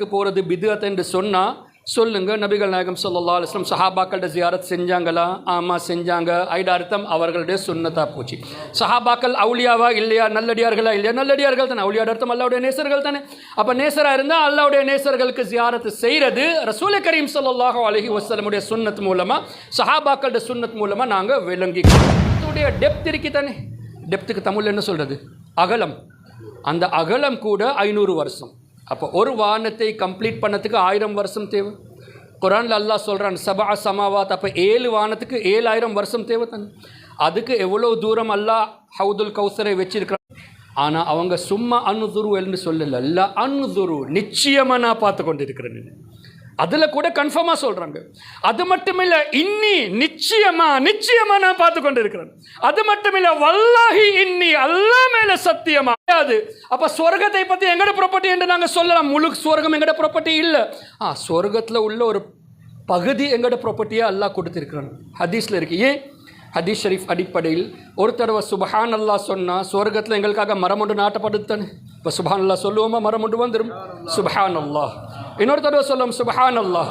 ஜியாரத்துக்கு போகிறது பிதுஅத் என்று சொன்னால் சொல்லுங்க நபிகள் நாயகம் சொல்லல்லா அலுவலம் சஹாபாக்கள்கிட்ட ஜியாரத் செஞ்சாங்களா? ஆமாம் செஞ்சாங்க. ஐட அர்த்தம் அவர்களுடைய சுண்ணத்தா போச்சு. சஹாபாக்கள் அவுளியாவா இல்லையா? நல்லடியார்களா இல்லையா? நல்லடியார்கள் தானே. அவுளியாட அர்த்தம் அல்லாவுடைய நேசர்கள் தானே. அப்போ நேசராக இருந்தால் அல்லாவுடைய நேசர்களுக்கு ஜியாரத்து செய்கிறது ரசூல கரீம் ஸல்லல்லாஹு அலஹி வசலமுடைய சுண்ணத் மூலமாக சஹாபாக்களோட சுண்ணத் மூலமாக நாங்கள் விளங்கிக்கிறோம். டெப்த் இருக்கி தானே. டெப்த்துக்கு தமிழ் என்ன சொல்கிறது அகலம். அந்த அகலம் கூட ஐநூறு வருஷம். அப்போ ஒரு வானத்தை கம்ப்ளீட் பண்ணதுக்கு ஆயிரம் வருஷம் தேவை. குரான்ல அல்லாஹ் சொல்கிறான் சபா சமாவாத். அப்போ ஏழு வானத்துக்கு ஏழாயிரம் வருஷம் தேவை தானே. அதுக்கு எவ்வளோ தூரம் அல்லாஹ் ஹவுதுல் கௌசரை வச்சிருக்கிறான்? ஆனால் அவங்க சும்மா அணுதுரு என்று சொல்லல அல்ல அணுதுரு நிச்சயமாக நான் பார்த்து கொண்டு இருக்கிறேன் அதில் கூட கன்ஃபார்மாக சொல்கிறாங்க அது மட்டும் இல்லை இன்னி நிச்சயமாக நிச்சயமாக நான் பார்த்து கொண்டு இருக்கிறேன் அது மட்டும் இல்லை வல்லாஹி இன்னி அல்லா மேலே சத்தியமாக அது அப்போ சொர்க்கத்தை பற்றி எங்கட ப்ராப்பர்ட்டி என்று நாங்கள் சொல்லலாம். முழு சொர்க்கம் எங்கட ப்ராப்பர்ட்டி இல்லை. ஆ சொர்க்கத்தில் உள்ள ஒரு பகுதி எங்கட ப்ராப்பர்ட்டியாக அல்லாஹ் கொடுத்துருக்குறாங்க ஹதீஸில் இருக்கு. ஏன்? ஹதீஸ் ஷரீஃப் அடிப்படையில் ஒரு தடவை சுபஹான் அல்லா சொன்னால் சொர்க்கத்தில் எங்களுக்காக மரம் ஒன்று நாட்டப்படுத்தானே இப்போ சுபஹான் அல்லா சொல்லுவோமா? மரம் ஒன்று வந்துடும் சுபஹான் அல்லாஹ் இன்னொரு தடவை சொல்லும் சுபஹான் அல்லாஹ்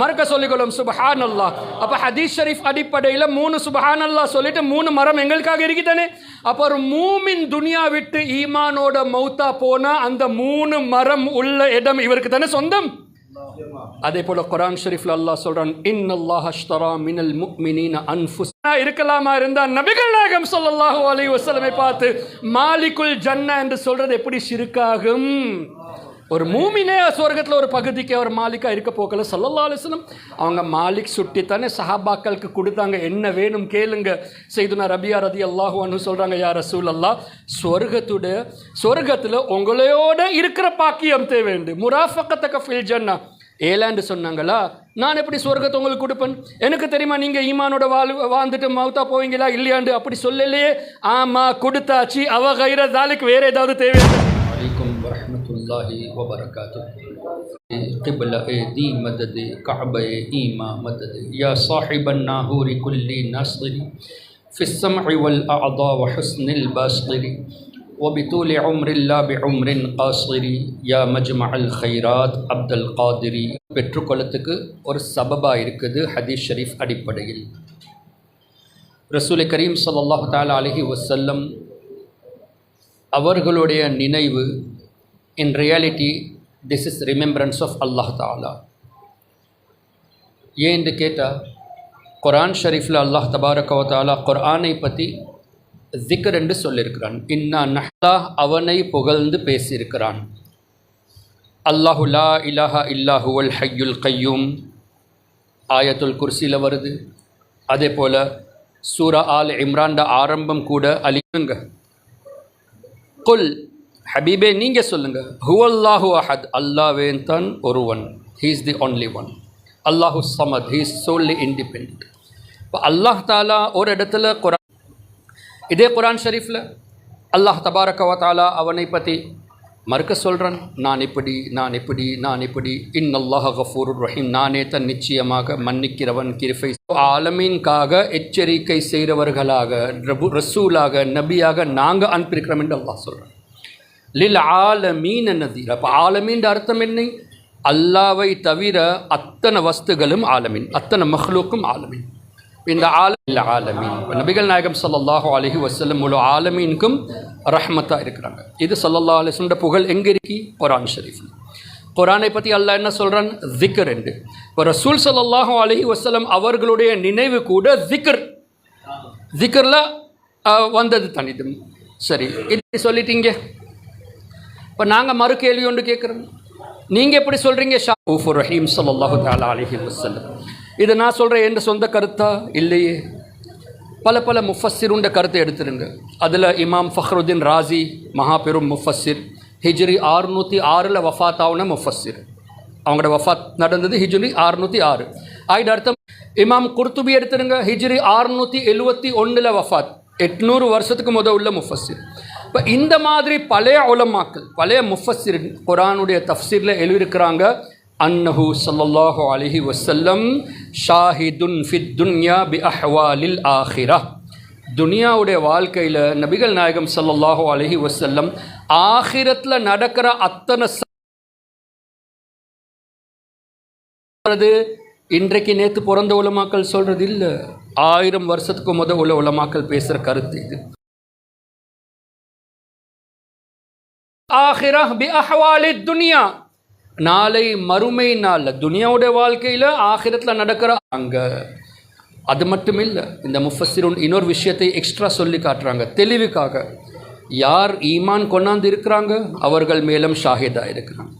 மறக்க சொல்லிக்கொள்ளும் சுபஹான் அல்லாஹ் அப்போ ஹதீஸ் ஷரீஃப் அடிப்படையில் மூணு சுபஹான் அல்லாஹ் சொல்லிட்டு மூணு மரம் எங்களுக்காக இருக்குதானே? அப்போ ஒரு மூமின் துனியா விட்டு ஈமானோட மௌத்தா போனால் அந்த மூணு மரம் உள்ள இடம் இவருக்கு தானே சொந்தம்? அதே போல குரான் ஷரீஃப்ல அல்லாஹ் சொல்றான் இன் அல்லாஹ் அஷ்தரா மினல் முக்மினீன அன்ஃபுஸ் இருக்கலாமா இருந்தா நபிகள் நாயகம் சொல்லல்லாஹு அலி வசலமை பார்த்து மாலிக்குல் ஜன்னா என்று சொல்றது எப்படி சிறுக்காகும்? ஒரு மூமினே சொர்க்கத்தில் ஒரு பகுதிக்கு அவர் மாலிக்காக இருக்க போக்கல. சொல்லல்லா அலிஸ்லம் அவங்க மாலிக் சுட்டித்தானே சஹாபாக்களுக்கு கொடுத்தாங்க. என்ன வேணும் கேளுங்க. செய்துனா ரபியா ரதி அல்லாஹுவான்னு சொல்கிறாங்க யார் ரசூல் அல்லா சொர்க்கத்தில் உங்களோட இருக்கிற பாக்கியம் தேவைண்டு. முராஃபக்கத்தக்க ஃபில் ஜன்னா. ஏலாண்டு சொன்னாங்களா? நான் எப்படி சொர்க்கத்தை உங்களுக்கு கொடுப்பேன்? எனக்கு தெரியுமா நீங்கள் ஈமானோட வாழ் வாழ்ந்துட்டு மவுத்தா போவீங்களா? இல்லையாண்டு? அப்படி சொல்லலையே ஆமாம் கொடுத்தாச்சு. அவ கைர தாலுக்கு வேறு ஏதாவது தேவை الله وبركاته قبلة دي مدد كعبة إيما مدد يا صاحب الناهور كل ناصر في السمع والأعضاء وحسن الباصر وبطول عمر الله بعمر قاصر يا مجمع الخيرات عبد القادر பெற்றுக்கொள்ளத்துக்கு ஒரு சபபா இருக்குது ஹதீஸ் ஷரீஃப் அடிப்படையில் ரசூல் கரீம் ஸல்லல்லாஹு தஆலா அலைஹி வஸல்லம் அவர்களுடைய நினைவு in reality this is remembrance of Allah தாலா ஏன் என்று கேட்டால் குரான் ஷரீஃபில் அல்லாஹ் தபாரகவ தாலா குர்ஆனை பற்றி ஜிக்கர் என்று சொல்லியிருக்கிறான் இன்னா நஹ்லா அவனை புகழ்ந்து பேசியிருக்கிறான். அல்லாஹு லா இலாஹா இல்லாஹுவல் ஹய்யுல் கையூம் ஆயத்துல் குர்சியில் வருது. அதே போல் சூரா ஆல் இம்ரான்ட ஆரம்பம் கூட அலிங்க குல் ஹபீபே நீங்கள் சொல்லுங்கள் ஹுவல்லாஹு அஹத் அல்லாவேன் தன் ஒருவன். He is the only one அல்லாஹு சமத் ஹீ இஸ் சோல்லி இண்டிபெண்ட் இப்போ அல்லாஹ் தாலா ஒரு இடத்துல குரான் இதே குரான் ஷரீஃபில் அல்லாஹ் தபாரகவ தாலா அவனை பற்றி மறுக்க சொல்கிறான் நான் இப்படி நான் இப்படி நான் இப்படி. இன் அல்லாஹ் கஃபூர் ரஹீம். நானே தன் நிச்சயமாக மன்னிக்கிறவன் கிருஃபை ஆலமீன்காக எச்சரிக்கை செய்கிறவர்களாக ரபு ரசூலாக நபியாக நாங்கள் அனுப்பியிருக்கிறோம் என்று அல்லாஹ் சொல்கிறேன் லில் ஆலமீன் நதீர். அப்போ ஆலமீன் அர்த்தம் என்ன? அல்லாவை தவிர அத்தனை வஸ்துகளும் ஆலமீன். அத்தனை மஹ்லூக்கும் ஆலமீன். இந்த ஆலமில் ஆலமீன். நபிகள் நாயகம் சல்லாஹூ அலஹி வசல்லம் முழு ஆலமீனுக்கும் ரஹ்மத்தாக இருக்கிறாங்க. இது சல்லல்லா அலைஹி புகழ் எங்கே இருக்கி? குரான் ஷரீஃப் குரானை பற்றி அல்லாஹ் என்ன சொல்கிறான் ஜிக்கர் என்று. இப்போ ரசூல் சல்லாஹூ அலஹி வசலம் அவர்களுடைய நினைவு கூட ஜிக்கர் ஜிக்கரில் வந்தது தனிதும். சரி இது சொல்லிட்டீங்க. இப்போ நாங்கள் மறு கேள்வி ஒன்று கேட்குறோம் நீங்கள் எப்படி சொல்கிறீங்க ஷா ஊஃபுர் ரஹீம் ஸல்லல்லாஹு தாலா அலஹி வசல்லம் இது நான் சொல்கிறேன் என் சொந்த கருத்தா? இல்லையே. பல பல முஃபஸிருண்ட கருத்தை எடுத்துருங்க. அதில் இமாம் ஃபஹ்ருதீன் ராசி மகா பெரும் முஃபஸிர் ஹிஜ்ரி ஆறுநூற்றி ஆறில் வஃத் ஆகுன முஃபஸிர் அவங்களோட வஃபாத் நடந்தது ஹிஜ்ரி ஆறுநூற்றி ஆறு. ஆயிட அர்த்தம் இமாம் குர்துபி எடுத்துருங்க. ஹிஜ்ரி ஆறுநூற்றி எழுவத்தி ஒன்றில் வஃபாத். எட்நூறு வருஷத்துக்கு முத உள்ள முஃபஸிர் இப்போ இந்த மாதிரி பழைய உலமாக்கள் பழைய முஃபஸிர் குரானுடைய தஃப்சீரில் எழுதியிருக்கிறாங்க அன்னஹு ஸல்லல்லாஹு அலிஹி வசல்லம் ஷாஹிதுன் ஃபித் துன்யா பி அஹ்வாலில் ஆஹிரா. துனியாவுடைய வாழ்க்கையில் நபிகள் நாயகம் சல்லல்லாஹு அலஹி வசல்லம் ஆஹிரத்தில் நடக்கிற அத்தனை இன்றைக்கு நேற்று பிறந்த உலமாக்கள் சொல்கிறது இல்லை. ஆயிரம் வருஷத்துக்கு முத உள்ள உலமாக்கள் பேசுகிற கருத்து இது. ஆஹிரா பி அஹ்வாலி துனியா. நாளை மறுமை நாளில் துனியாவுடைய வாழ்க்கையில் ஆகிரத்தில் நடக்கிற அங்கே. அது மட்டும் இல்லை இந்த முஃபஸிருன் இன்னொரு விஷயத்தை எக்ஸ்ட்ரா சொல்லி காட்டுறாங்க தெளிவுக்காக. யார் ஈமான் கொண்டாந்து இருக்கிறாங்க? அவர்கள் மேலும் ஷாஹிதாக இருக்கிறாங்க.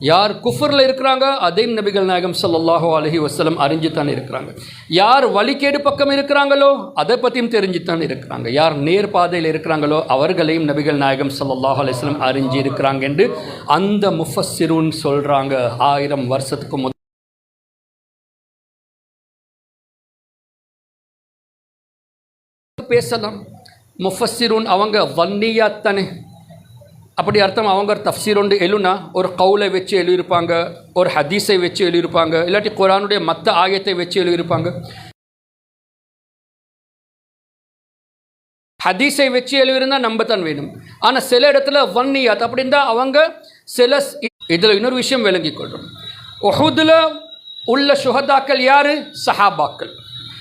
யார் குஃபரில் இருக்கிறாங்க அதையும் நபிகள் நாயகம் சல்லாஹூ அலஹி வசலம் அறிஞ்சு தான் இருக்கிறாங்க. யார் வழிகேடு பக்கம் இருக்கிறாங்களோ அதை பற்றியும் தெரிஞ்சு தான் இருக்கிறாங்க. யார் நேர் பாதையில் இருக்கிறாங்களோ அவர்களையும் நபிகள் நாயகம் சல்லாஹூ அலிஸ்லம் அறிஞ்சு இருக்கிறாங்க என்று அந்த முஃபஸ்ஸிருன் சொல்கிறாங்க ஆயிரம் வருஷத்துக்கு முதல் பேசலாம். முஃபஸ்ஸிருன் அவங்க வன்னியாத்தானே. அப்படி அர்த்தம் அவங்க ஒரு தஃப்சீர் ஒன்று எழுனா ஒரு கவுலை வச்சு எழுதியிருப்பாங்க ஒரு ஹதீஸை வச்சு எழுதியிருப்பாங்க இல்லாட்டி குரானுடைய மற்ற ஆயத்தை வச்சு எழுதியிருப்பாங்க. ஹதீஸை வச்சு எழுதியிருந்தா நம்பத்தான் வேணும். ஆனால் சில இடத்துல வன்னியாத் அப்படின்னா அவங்க சில இதில் இன்னொரு விஷயம் விளங்கிக் கொள்கிறோம் ஒஹுதில் உள்ள சுஹதாக்கள் யார்? சஹாபாக்கள்.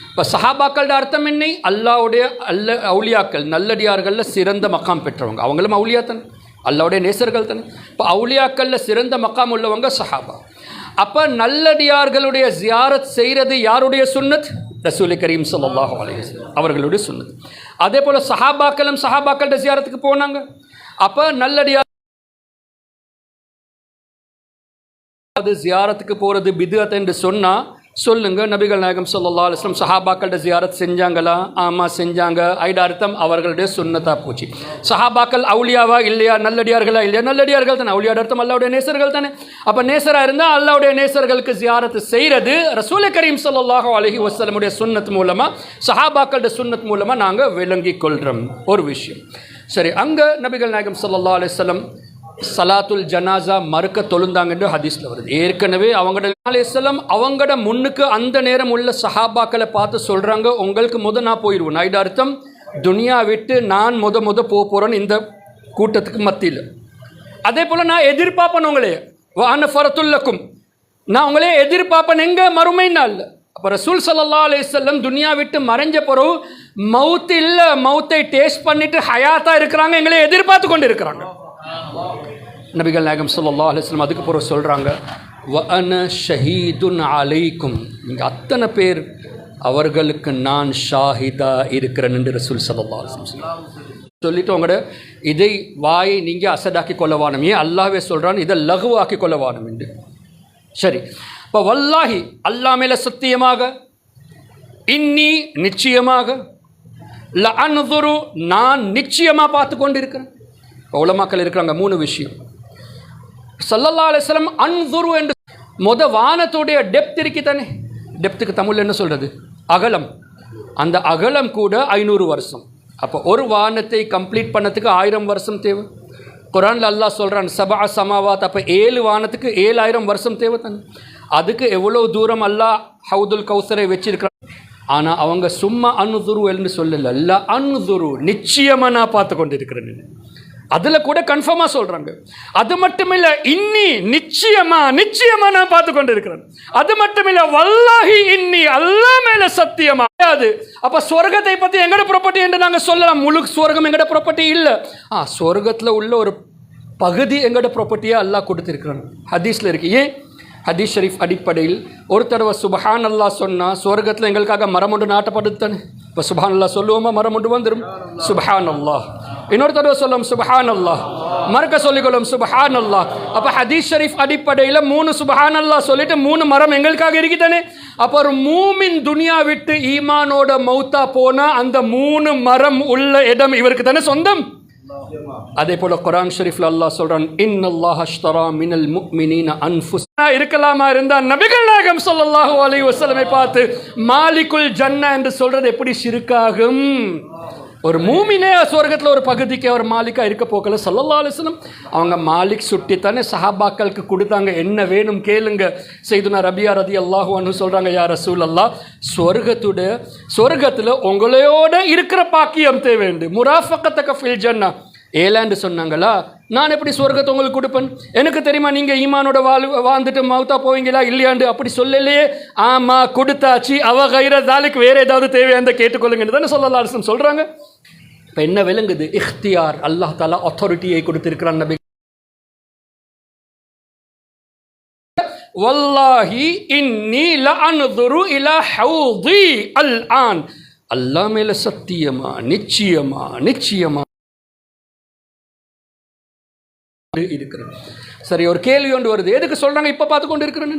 இப்போ சஹாபாக்களோட அர்த்தம் என்ன? அல்லாவுடைய அல்ல அவுலியாக்கள் நல்லடியார்களில் சிறந்த மக்காம் பெற்றவங்க. அவங்களும் அவுலியா அல்லாவுடைய நேசர்கள் தானே. இப்போ அவுலியாக்களில் சிறந்த மக்காம் உள்ளவங்க சஹாபா. அப்போ நல்லடியார்களுடைய ஜியாரத் செய்கிறது யாருடைய சுன்னத்? ரசூலி கரீம் சல்லாஹ் அவர்களுடைய சுன்னத். அதே போல் சஹாபாக்களும் சஹாபாக்கள்கிட்ட ஜியாரத்துக்கு போனாங்க. அப்போ நல்லடியார் அது ஜியாரத்துக்கு போகிறது பிதுஅத் என்று சொன்னால் சொல்லுங்க நபிகள் நாயகம் சொல்லல்லா அலைஹி சஹாபாக்கள்கிட்ட சஹாபாக்கள்ட ஜியாரத் செஞ்சாங்களா? ஆமாம் செஞ்சாங்க. ஐட அர்த்தம் அவர்களுடைய சுண்ணத்தா போச்சு. சஹாபாக்கள் அவுளியாவா இல்லையா? நல்லடியார்களா இல்லையா? நல்லடியார்கள் தானே. அவுலியாட அர்த்தம் அல்லாவுடைய நேசர்கள் தானே. அப்போ நேசராக இருந்தால் அல்லாவுடைய நேசர்களுக்கு ஜியாரத்து செய்கிறது ரசூல கரீம் ஸல்லல்லாஹு அலைஹி வசலமுடைய சுன்னத் மூலமாக சஹாபாக்கள்கிட்ட சுன்னத் மூலமாக நாங்கள் விளங்கி கொள்கிறோம் ஒரு விஷயம். சரி அங்கே நபிகள் நாயகம் சொல்லல்லா அலுவலம் சலாத்துல் ஜனாசா மறுக்க தொழுந்தாங்கன்னு ஹதீஸில் வருது. ஏற்கனவே அவங்களோட அலையம் அவங்களோட முன்னுக்கு அந்த நேரம் உள்ள சஹாபாக்களை பார்த்து சொல்கிறாங்க உங்களுக்கு முத நான் போயிடுவேன் ஐட அர்த்தம் துனியா விட்டு நான் முத முத போக போகிறேன்னு இந்த கூட்டத்துக்கு மத்தியில். அதே போல் நான் எதிர்பார்ப்பேன் உங்களே வான ஃபரத்துல்லக்கும் நான் உங்களே எதிர்பார்ப்பேன் எங்கே மறுமை நாள் அப்போ ரசூல் சல்லா அலையம் துனியா விட்டு மறைஞ்ச பிறகு மவுத்து இல்லை மவுத்தை டேஸ்ட் பண்ணிட்டு ஹயாத்தாக இருக்கிறாங்க எங்களை எதிர்பார்த்து கொண்டு இருக்கிறாங்க நபிகள் நாயகம் சொல்லல்லா அலுவலம் அதுக்கு பிறகு சொல்கிறாங்க வ அன ஷஹீதுன் அலைக்கும். நீங்கள் அத்தனை பேர் அவர்களுக்கு நான் ஷாஹிதா இருக்கிறேன் என்று ரசூல் சல்லா அலைஹி சொல்லிட்டு உங்களோட இதை வாயை நீங்கள் அசடாக்கி கொள்ளவானுமே ஏன் அல்லாவே சொல்கிறான் இதை லகுவாக்கி கொள்ளவானம் என்று. சரி. இப்போ வல்லாஹி அல்லாஹ் மேலே சத்தியமாக இன்னி நிச்சயமாக ல அன்துரு நான் நிச்சயமாக பார்த்து கொண்டு இருக்கிறேன் இப்போ உலமாக்கள் இருக்கிறாங்க மூணு விஷயம். சல்லல்லா அலிஸ்லம் அன்துரு என்று மொத வானத்துடைய டெப்த் இருக்கி தானே? டெப்த்துக்கு தமிழ் என்ன சொல்கிறது அகலம். அந்த அகலம் கூட ஐநூறு வருஷம். அப்போ ஒரு வானத்தை கம்ப்ளீட் பண்ணத்துக்கு ஆயிரம் வருஷம் தேவை. குரான்ல அல்லாஹ் சொல்கிறான் சபா சமாவாத். அப்போ ஏழு வானத்துக்கு ஏழாயிரம் வருஷம் தேவை தானே? அதுக்கு எவ்வளோ தூரம் அல்லாஹ் ஹவுதுல் கௌசரை வச்சிருக்கிறான்? ஆனால் அவங்க சும்மா அனுதுரு என்று சொல்லல அல்ல துரு நிச்சயமாக நான் பார்த்து கொண்டு இருக்கிறேன் அதில் கூட கன்ஃபார்மாக சொல்கிறாங்க அது மட்டும் இல்லை இன்னி நிச்சயமாக நிச்சயமாக நான் பார்த்து கொண்டு இருக்கிறேன் அது மட்டும் இல்லை வல்லாஹி இன்னி அல்லா மேலே சத்தியமா அது அப்போ சொர்க்கத்தை பற்றி எங்கட ப்ராப்பர்ட்டி என்று நாங்கள் சொல்லலாம். முழு சொர்க்கம் எங்கட ப்ராப்பர்ட்டி இல்லை. ஆ சொர்க்கத்தில் உள்ள ஒரு பகுதி எங்கட ப்ராப்பர்ட்டியாக அல்லாஹ் கொடுத்துருக்குறாங்க ஹதீஸில் இருக்கு. ஏன்? ஹதீஸ் ஷரீஃப் அடிப்படையில் ஒரு தடவை சுபஹான் அல்லா சொன்னால் சொர்க்கத்தில் எங்களுக்காக மரம் ஒன்று நாட்டப்படுத்தானே இப்போ சுபஹான் அல்லா சொல்லுவோமா மரம் ஒன்று வந்துடும் சுபஹான் அல்லாஹ் இன்னொரு தடவை சொல்லும் சுபஹான் அல்லாஹ் மறக்க சொல்லிக்கொள்ளும் சுபஹான் அல்லாஹ் அப்போ ஹதீஸ் ஷரீஃப் அடிப்படையில் மூணு சுபஹான் அல்லாஹ் சொல்லிட்டு மூணு மரம் எங்களுக்காக இருக்குதானே? அப்போ ஒரு மூமின் துனியா விட்டு ஈமானோட மௌத்தா போனால் அந்த மூணு மரம் உள்ள இடம் இவருக்கு தானே சொந்தம்? அதே போல குரான் ஷரீஃப்ல அல்லாஹ் சொல்றான் இன் அல்லாஹ் அஷ்தரா மினல் முக்மினீன அன்ஃபுஸ் இருக்கலாமா இருந்தா நபிகள் நாயகம் ஸல்லல்லாஹு அலைஹி வஸல்லமை பார்த்து மாலிகுல் ஜன்னா என்று சொல்றது எப்படி சிறுக்காகும்? ஒரு மூமினே சொர்க்கத்தில் ஒரு பகுதிக்கு அவர் மாலிக்காக இருக்க போக்கல. சல்லல்லா அலிஸ்லம் அவங்க மாலிக் சுட்டி தானே சஹாபாக்களுக்கு கொடுத்தாங்க. என்ன வேணும் கேளுங்க. செய்துனா ரபியா ரதி அல்லாஹுவான்னு சொல்கிறாங்க யார் ரசூல் அல்லா சொர்க்கத்துடைய சொர்க்கத்தில் உங்களையோட இருக்கிற பாக்கியம் தேவைண்டு. முராஃபக்கத்தக்க ஃபில் ஜன்னா ஏலாண்டு சொன்னாங்களா? நான் எப்படி சொர்க்கத்தை உங்களுக்கு கொடுப்பேன்? எனக்கு தெரியுமா நீங்கள் ஈமானோட வாழ் வாழ்ந்துட்டு மவுத்தா போவீங்களா இல்லையாண்டு? அப்படி சொல்லலையே. ஆமாம் கொடுத்தாச்சு. அவ கைர தாலுக்கு வேறு ஏதாவது தேவையான கேட்டுக்கொள்ளுங்கன்னு தானே சொல்லலாம் சொல்கிறாங்க இப்போ என்ன விளங்குது? இஃப்தியார் அல்லாஹ் தாலா அத்தாரிட்டியை கொடுத்துருக்கிறான் நபி. வல்லாஹி இன்னி லஅன்துரு இலா ஹௌதி அல் ஆன். அல்லாஹ்மேல சத்தியமா நிச்சயமா நிச்சயமா இருக்கிறேன் சரி ஒரு கேள்வி ஒன்று வருது. எதுக்கு சொல்கிறாங்க இப்போ பார்த்து கொண்டு இருக்கிறேன்னு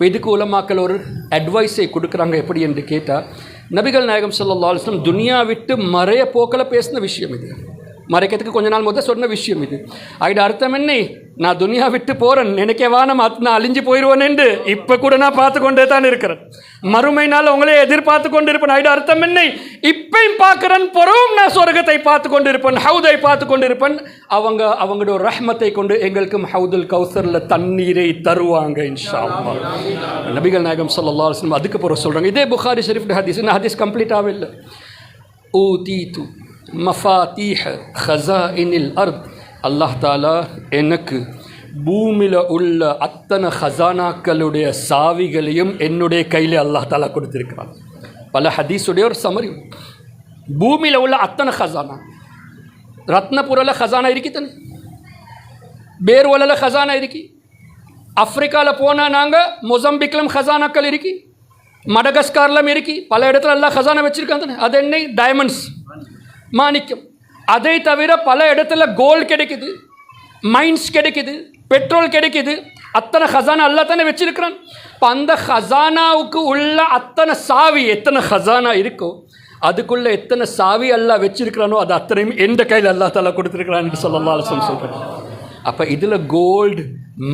எதுக்கு உலமாக்கள் ஒரு அட்வைஸை கொடுக்குறாங்க எப்படி என்று கேட்டால் நபிகள் நாயகம் ஸல்லல்லாஹு அலைஹி துனியா விட்டு மறைய போக்கில் பேசின விஷயம் இது. மறைக்கிறதுக்கு கொஞ்ச நாள் முதல் சொன்ன விஷயம் இது. அதோட அர்த்தம் என்ன? நான் துனியா விட்டு போகிறேன் எனக்கே நம்ம நான் அழிஞ்சு போயிடுவேன்னு இப்போ கூட நான் பார்த்து கொண்டே தான் இருக்கிறேன். மறுமை நாள் உங்களே எதிர்பார்த்து கொண்டு இருப்பேன் அதோட அர்த்தம் என்ன? இப்பையும் பார்க்குறேன். பொறவும் நான் சொர்க்கத்தை பார்த்து கொண்டு இருப்பேன் ஹவுதை பார்த்து கொண்டு இருப்பேன் அவங்க அவங்களோட ரஹ்மத்தை கொண்டு எங்களுக்கும் ஹவுதுல் கௌசரில் தண்ணீரை தருவாங்க இன்ஷா நபிகள் நாயகம் சொல்லல்லா அதுக்கு பிறகு சொல்கிறாங்க இதே புகாரி ஷெரீஃப் ஹதீஸ் இன்னும் ஹதீஸ் கம்ப்ளீட்டாகவே இல்லை தூ மஃபாத்தீஹ ஹஸாயினில் அர்த் அல்லாஹ் தாலா எனக்கு பூமியில் உள்ள அத்தனை ஹசானாக்களுடைய சாவிகளையும் என்னுடைய கையில் அல்லாஹ் தாலா கொடுத்துருக்கிறான் பல ஹதீஸுடைய ஒரு சமரி பூமியில் உள்ள அத்தனை ஹசானா ரத்னபுரில் ஹசானா இருக்குதானே பேர்வலில் ஹசானா இருக்கி ஆப்பிரிக்காவில் போனால் நாங்கள் மொசம்பிக்லம் ஹசானாக்கள் இருக்கி மடகஸ்கார்லம் இருக்கி பல இடத்துல எல்லாம் ஹசானா வச்சுருக்காங்க அது என்ன டைமண்ட்ஸ் மாணிக்கம். அதை தவிர பல இடத்துல கோல்டு கிடைக்குது மைன்ஸ் கிடைக்குது பெட்ரோல் கிடைக்குது. அத்தனை ஹசானா அல்லா தானே வச்சிருக்கிறான். இப்போ அந்த ஹசானாவுக்கு உள்ள அத்தனை சாவி எத்தனை ஹசானா இருக்கோ அதுக்குள்ள எத்தனை சாவி எல்லாம் வச்சிருக்கிறானோ அது அத்தனையும் எந்த கையில் அல்லா தாலா கொடுத்துருக்கிறான்னு சொல்லலாம் சொல்கிறேன் அப்போ இதில் gold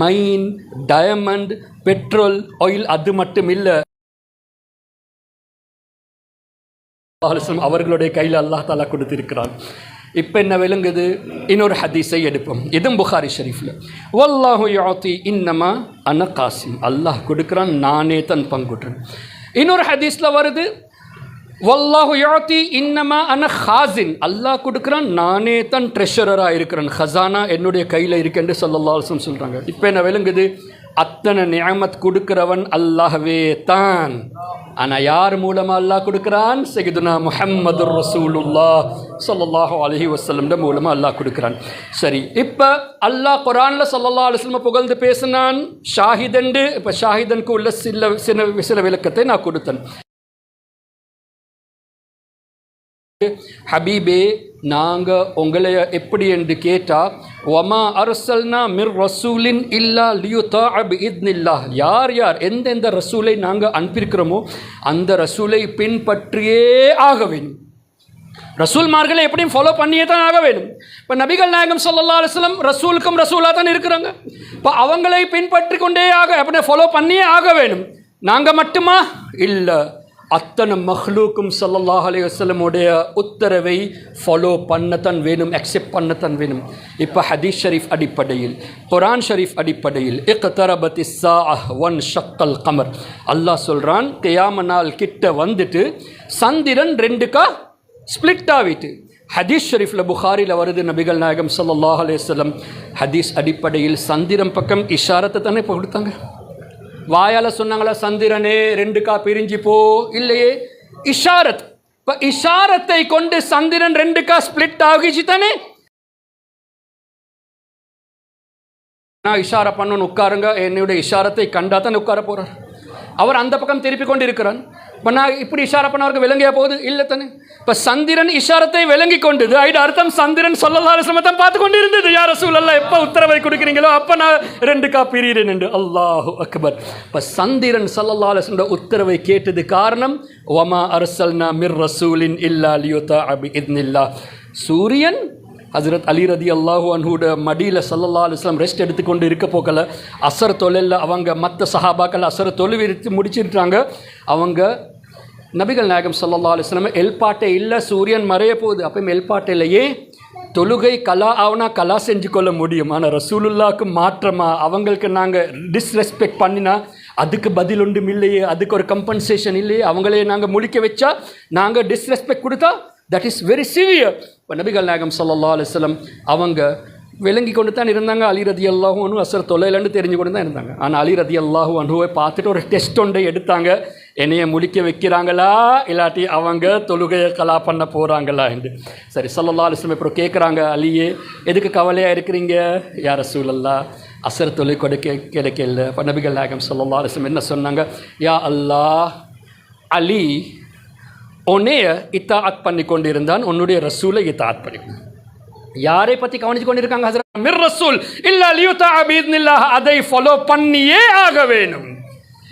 mine diamond petrol oil அது மட்டும் இல்லை. அலுவலம் அவர்களுடைய கையில் அல்லாஹ் தாலா கொடுத்திருக்கிறான். இப்போ என்ன விளங்குது? இன்னொரு ஹதீஸை எடுப்போம். இதுவும் புகாரி ஷரீஃபில். வல்லாஹு யாத்தி இன்னமா அன காசிம். அல்லாஹ் கொடுக்குறான் நானே தன் பங்குற்றேன். இன்னொரு ஹதீஸில் வருது வல்லாஹு யாத்தி இன்னமா அன ஹாசின். அல்லாஹ் கொடுக்குறான் நானே தான் ட்ரெஷரராக இருக்கிறேன். ஹசானா என்னுடைய கையில் இருக்கேன்னு சொல்லல்லாசம் சொல்கிறாங்க இப்போ என்ன விளங்குது? அத்தனை நியமத் கொடுக்கிறவன் அல்லாஹவே தான். ஆனால் யார் மூலமாக அல்லாஹ் கொடுக்குறான்? சகிதுனா முஹம்மது ரசூலுல்லா சொல்லல்லாஹு அலஹி வஸல்லம் மூலமாக அல்லாஹ் கொடுக்குறான். சரி இப்போ அல்லாஹ் குரானில் சொல்லல்லா அலைஹி புகழ்ந்து பேசினான். ஷாஹிதண்டு இப்போ ஷாஹிதனுக்கு உள்ள சில சில சில விளக்கத்தை நான் கொடுத்தேன். ஹபீபே நாங்கள் உங்களை எப்படி என்று கேட்டால் ஒமா அரசல்னா மிர் ரசூலின் இல்லா லியுதா அப் இத்னில்லா யார் யார் எந்தெந்த ரசூலை நாங்கள் அனுப்பியிருக்கிறோமோ அந்த ரசூலை பின்பற்றியே ஆக வேண்டும். ரசூல்மார்களை எப்படியும் ஃபாலோ பண்ணியே தான் ஆக வேணும் இப்போ நபிகள் நாயகம் சொல்லல்லா அலுவலம் ரசூலுக்கும் ரசூலாக தான் இருக்கிறாங்க. இப்போ அவங்களை பின்பற்றி கொண்டே ஆக அப்படியே ஃபாலோ பண்ணியே ஆக வேணும் நாங்கள் மட்டுமா? இல்லை. அத்தனை மஹ்லூக்கும் ஸல்லல்லாஹு அலி வஸ்லமுடைய உத்தரவை ஃபாலோ பண்ணத்தான் வேணும் அக்செப்ட் பண்ணத்தான் வேணும். இப்போ ஹதீஸ் ஷரீஃப் அடிப்படையில் குரான் ஷரீஃப் அடிப்படையில் இக்தரபத்தி ஸாஅஹ் ஒன் ஷக்கல் கமர். அல்லாஹ் சொல்கிறான் கியாம நாள் கிட்ட வந்துட்டு சந்திரன் ரெண்டுக்கா ஸ்பிளிட் ஆகிட்டு ஹதீஸ் ஷரீஃபில் புகாரில் வருது நபிகள் நாயகம் சல்லாஹ் அலைஹி ஹதீஸ் அடிப்படையில் சந்திரன் பக்கம் இஷாரத்தை தானே இப்போ கொடுத்தாங்க? வாயால் சொன்னாங்களா சந்திரனே ரெண்டுக்கா பிரிஞ்சு போ. இல்லையே இஷாரத். இப்போ இஷாரத்தை கொண்டு சந்திரன் ரெண்டுக்கா ஸ்பிளிட் ஆகிச்சு தானே? நான் இஷாரா பண்ணணும்னு உட்காருங்க. என்னுடைய இஷாரத்தை கண்டா தான் உட்கார போகிறார் அவர் அந்த பக்கம் திருப்பி கொண்டு இருக்கிறான் இப்போ நான் இப்படி இஷாரா பண்ணவருக்கு விளங்கியா போகுது இல்லை தானே இப்போ சந்திரன் இஷாரத்தை விளங்கி கொண்டது. ஐடு அர்த்தம் சந்திரன் சொல்லலாத சமத்தம் பார்த்து கொண்டு இருந்தது யார் சூழல்ல எப்போ உத்தரவை கொடுக்குறீங்களோ அப்போ நான் ரெண்டு கா பிரியிறேன் என்று. அல்லாஹு அக்பர். இப்போ சந்திரன் சல்லல்லாஹ் உத்தரவை கேட்டது காரணம் ஒமா அரசல்னா மிர் ரசூலின் இல்லா லியுதா அபி இத்னில்லா சூரியன் ஹசரத் அலி ரதி அல்லாஹு அன்ஹூட மடியில் சல்லல்லா அலுவலாம் ரெஸ்ட் எடுத்துக்கொண்டு இருக்க போக்கல அசர் தொழிலில் அவங்க மற்ற சஹாபாக்கள் அசர் எடுத்து முடிச்சிருக்காங்க. அவங்க நபிகள் நாயகம் சல்லல்லா அலுவலம் எல்பாட்டை இல்லை சூரியன் மறைய போகுது. அப்பயும் எல்பாட்டையிலேயே தொழுகை கலா ஆகுனா கலா செஞ்சு கொள்ள முடியும். ஆனால் ரசூலுல்லாவுக்கு மாற்றமாக அவங்களுக்கு நாங்கள் டிஸ்ரெஸ்பெக்ட் பண்ணினா அதுக்கு பதில் ஒன்றும் இல்லையே. அதுக்கு ஒரு கம்பன்சேஷன் இல்லையே. அவங்களே நாங்கள் முழிக்க வச்சா நாங்கள் டிஸ்ரெஸ்பெக்ட் கொடுத்தா தட் இஸ் வெரி சிவியர் இப்போ நபிகள் நாயகம் ஸல்லல்லாஹு அலிஸ்லம் அவங்க விளங்கி கொண்டு தான் இருந்தாங்க. அலி ரதி அல்லாஹூ அனு அசர் தொலைலன்னு தெரிஞ்சு கொண்டு தான் இருந்தாங்க. ஆனால் அலி ரதி அல்லாஹூ அனுவை பார்த்துட்டு ஒரு டெஸ்ட் ஒன்றை எடுத்தாங்க. என்னைய முடிக்க வைக்கிறாங்களா? இல்லாட்டி அவங்க தொழுகையை கலா பண்ண போகிறாங்களா என்று. சரி ஸல்லல்லாஹு அலைஹி இப்போ கேட்குறாங்க அலியே எதுக்கு கவலையாக இருக்கிறீங்க? யார் சூழல்லா அசர் தொலை கொடுக்க கிடைக்கல. இப்போ நபிகள் நாயகம் ஸல்லல்லாஹு அலைஹி என்ன சொன்னாங்க? யா அல்லாஹ் அலி உன்னைய இத்தாத் பண்ணி கொண்டிருந்தான் உன்னுடைய ரசூலை இத்தாத் பண்ணி யாரை பற்றி கவனிச்சு கொண்டிருக்காங்க ஹசரத்? மிர் ரசூல். இல்லா லியுத்தா பீத்னில்லாஹ் அதை ஃபாலோ பண்ணியே ஆக வேணும்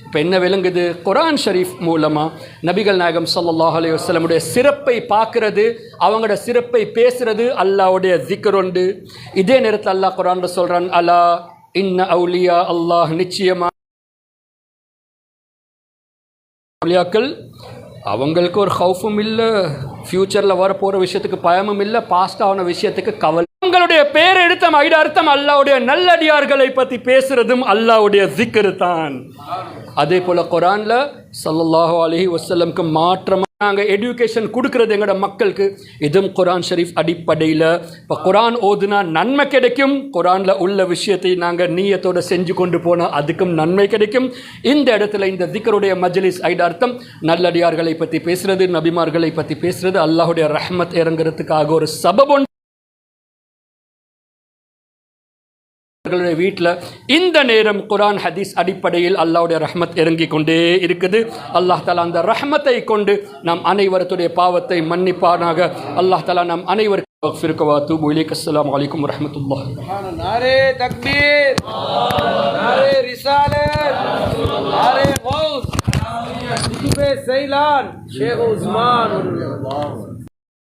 இப்போ என்ன விளங்குது? குரான் ஷரீஃப் மூலமாக நபிகள் நாயகம் சல்லாஹ் அலி வஸ்லமுடைய சிறப்பை பார்க்கறது அவங்களோட சிறப்பை பேசுறது அல்லாஹ்வுடைய திக்ருண்டு இதே நேரத்தில் அல்லாஹ் குரான் சொல்றான் அலா இன்ன அவுலியா அல்லாஹ் நிச்சயமா அவுலியாக்கள் அவங்களுக்கு ஒரு ஹவுஃபும் இல்லை ஃப்யூச்சரில் வர விஷயத்துக்கு பயமும் இல்லை பாஸ்ட் ஆன விஷயத்துக்கு கவலை. உங்களுடைய பேர் எடுத்தம் ஐட அர்த்தம் அல்லாவுடைய நல்லடியார்களை பற்றி பேசுறதும் அல்லாவுடைய திக்ரு தான். அதே போல் குரானில் ஸல்லல்லாஹு அலைஹி வஸல்லம்க்கு மாற்றமாக நாங்கள் எடியூகேஷன் கொடுக்கறது எங்களோட மக்களுக்கு. இதுவும் குரான் ஷரீஃப் அடிப்படையில். இப்போ குரான் ஓதுனா நன்மை கிடைக்கும். குரானில் உள்ள விஷயத்தை நாங்கள் நீயத்தோடு செஞ்சு கொண்டு போனால் அதுக்கும் நன்மை கிடைக்கும். இந்த இடத்துல இந்த திக்கருடைய மஜ்லிஸ் ஐட அர்த்தம் நல்லடியார்களை பற்றி பேசுகிறது நபிமார்களை பற்றி பேசுகிறது அல்லாஹுடைய ரஹ்மத் இறங்குறதுக்காக ஒரு சபபொன் அவர்களுடைய வீட்டில் இந்த நேரம் குரான் ஹதீஸ் அடிப்படையில் அல்லாவுடைய ரஹமத் இறங்கிக் கொண்டே இருக்குது. அல்லாஹ் தலா அந்த ரஹமத்தை கொண்டு நாம் அனைவருடைய பாவத்தை மன்னிப்பானாக. அல்லாஹ் தலா நாம் அனைவரும் أغفرك وأتوب إليك السلام عليكم ورحمة